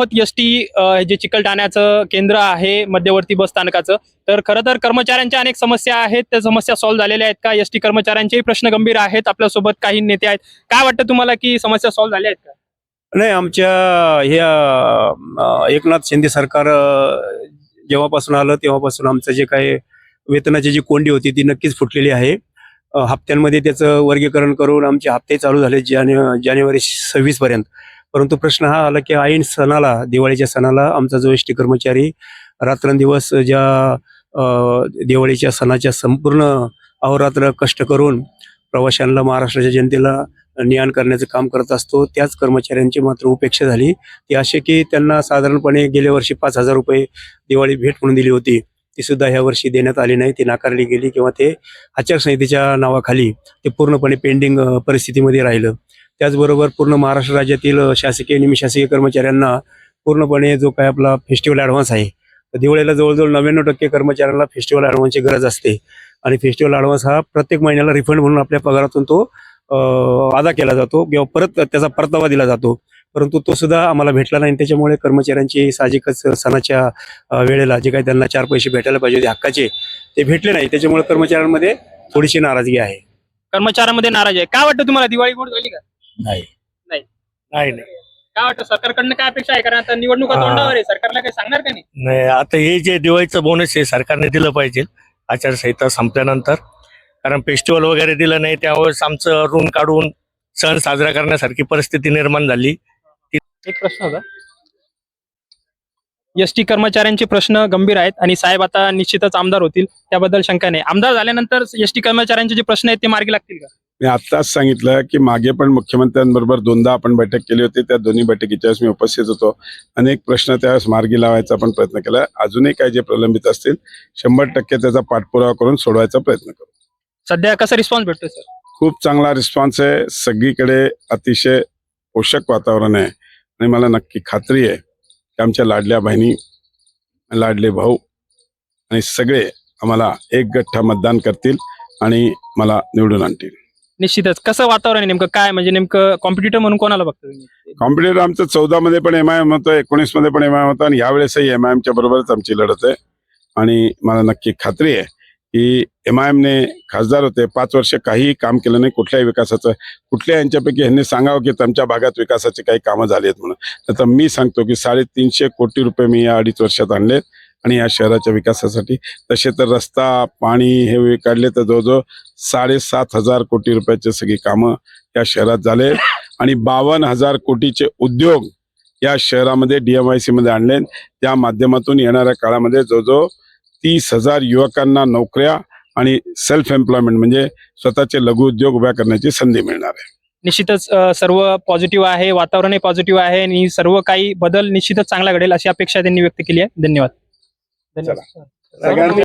आहोत S T जे चिकलठाण्याचं केंद्र आहे मध्यवर्ती बस स्थानकाचं. तर खरं तर कर्मचाऱ्यांच्या अनेक समस्या आहेत. त्या समस्या सॉल्व्ह झालेल्या आहेत का? एस टी कर्मचाऱ्यांचेही प्रश्न गंभीर आहेत. आपल्यासोबत काही नेते आहेत. काय वाटतं तुम्हाला की समस्या सॉल्व्ह झाल्या आहेत का? नाही आमच्या ह्या एकनाथ शिंदे सरकार जेव्हापासून आलं तेव्हापासून आमचं जे काही वेतनाची जी कोंडी होती ती नक्कीच फुटलेली आहे. हप्त्यांमध्ये त्याचं वर्गीकरण करून आमचे हप्ते चालू झाले जाने जानेवारी सव्वीस पर्यंत परंतु प्रश्न हा आला की ऐन सणाला दिवाळीच्या सणाला आमचा जो एस टी कर्मचारी रात्रंदिवस ज्या दिवाळीच्या सणाच्या संपूर्ण अहोरात्र कष्ट करून प्रवाशांना महाराष्ट्राच्या जनतेला नियाण करण्याचं काम करत असतो त्याच कर्मचाऱ्यांची मात्र उपेक्षा झाली. ती असे की त्यांना साधारणपणे गेल्या वर्षी पाच हजार रुपये दिवाळी भेट म्हणून दिली होती. ती सुद्धा ह्या वर्षी देण्यात आली नाही. ती नाकारली गेली किंवा ते आचारसंहितेच्या नावाखाली ते पूर्णपणे पेंडिंग परिस्थितीमध्ये राहिलं. त्याचबरोबर पूर्ण महाराष्ट्र राज्यातील शासकीय निमशासकीय कर्मचाऱ्यांना पूर्णपणे जो काय आपला फेस्टिवल ॲडव्हान्स आहे तर दिवाळीला जवळजवळ नव्याण्णव टक्के कर्मचाऱ्यांना फेस्टिवल ॲडव्हान्सची गरज असते. आणि फेस्टिवल ॲडव्हान्स हा प्रत्येक महिन्याला रिफंड म्हणून आपल्या पगारातून तो अदा केला जातो किंवा परत त्याचा परतावा दिला जातो. परंतु तो सुद्धा आम्हाला भेटला नाही त्याच्यामुळे कर्मचाऱ्यांची साहजिकच सणाच्या वेळेला जे काही त्यांना चार पैसे भेटायला पाहिजे होते हक्काचे ते भेटले नाही. त्याच्यामुळे कर्मचाऱ्यांमध्ये थोडीशी नाराजगी आहे. कर्मचाऱ्यांमध्ये नाराज आहे. काय वाटतं तुम्हाला? दिवाळी गोड झाली का? नाही. नाही. नाही नाही. काय वाटतं सरकारकडनं काय अपेक्षा आहे? कारण आता निवडणुका हा. तोंडावर आहे. सरकारला काही सांगणार का नाही? नाही आता हे जे दिवाळीचं बोनस आहे सरकारने दिलं पाहिजे. आचारसंहिता संपल्यानंतर. कारण फेस्टिवल वगैरे दिलं नाही त्यावेळेस आमचं ऋण काढून सण साजरा करण्यासारखी परिस्थिती निर्माण झाली. एक प्रश्न होता. एस टी कर्मचाऱ्यांचे प्रश्न गंभीर आहेत आणि साहेब आता निश्चितच आमदार होतील त्याबद्दल शंका नाही. आमदार झाल्यानंतर एस टी कर्मचाऱ्यांचे जे प्रश्न आहेत ते मार्गी लागतील का? मी आत्ताच सांगितलं की मागे पण मुख्यमंत्र्यांबरोबर दोनदा आपण बैठक केली होती. त्या दोन्ही बैठकीच्या वेळेस मी उपस्थित होतो. अनेक प्रश्न त्यावेळेस मार्गी लावायचा पण प्रयत्न केला. अजूनही काही जे प्रलंबित असतील शंभर टक्के त्याचा पाठपुरावा करून सोडवायचा प्रयत्न करू. सध्या कसा रिस्पॉन्स भेटतोय सर खूप चांगला रिस्पॉन्स आहे. सगळीकडे अतिशय पोषक वातावरण आहे. आणि मला नक्की खात्री आहे की आमच्या लाडल्या बहिणी लाडले भाऊ आणि सगळे आम्हाला एक गठ्ठा मतदान करतील आणि मला निवडून आणतील. निश्चितच. कसं वातावरण आहे नेमकं? काय म्हणजे नेमकं कॉम्पिटिटर म्हणून कोणाला बघतो तुम्ही? कॉम्पिटेटर आमचं चौदा मध्ये पण एम आय एम होतं एकोणीसमध्ये पण एम आय होतं आणि यावेळेसही एम आय एमच्या बरोबरच आमची लढत आहे. आणि मला नक्की खात्री आहे की एम आय एमने खासदार होते. पाच वर्ष काहीही काम केलं नाही कुठल्याही विकासाचं. कुठल्या यांच्यापैकी यांनी सांगावं की तुमच्या भागात विकासाची काही कामं झाली आहेत म्हणून. तर मी सांगतो की साडेतीनशे कोटी रुपये मी या अडीच वर्षात आणलेत. आणि या शहराच्या विकासासाठी. तसे तर रस्ता पाणी हे काढले तर जवळजवळ साडेसात हजार कोटी रुपयाचे सगळी कामं या शहरात झाले. आणि बावन्न हजार कोटीचे उद्योग या शहरामध्ये डीएमआयसी मध्ये आणले. त्या माध्यमातून येणाऱ्या काळामध्ये जवळजवळ तीस हजार युवकांना नोकऱ्या आणि सेल्फ एम्प्लॉयमेंट म्हणजे स्वतःचे लघु उद्योग उभ्या करण्याची संधी मिळणार आहे. निश्चितच सर्व पॉझिटिव्ह आहे वातावरणही पॉझिटिव्ह आहे आणि सर्व काही बदल निश्चितच चांगला घडेल अशी अपेक्षा त्यांनी व्यक्त केली आहे. धन्यवाद. Tenés,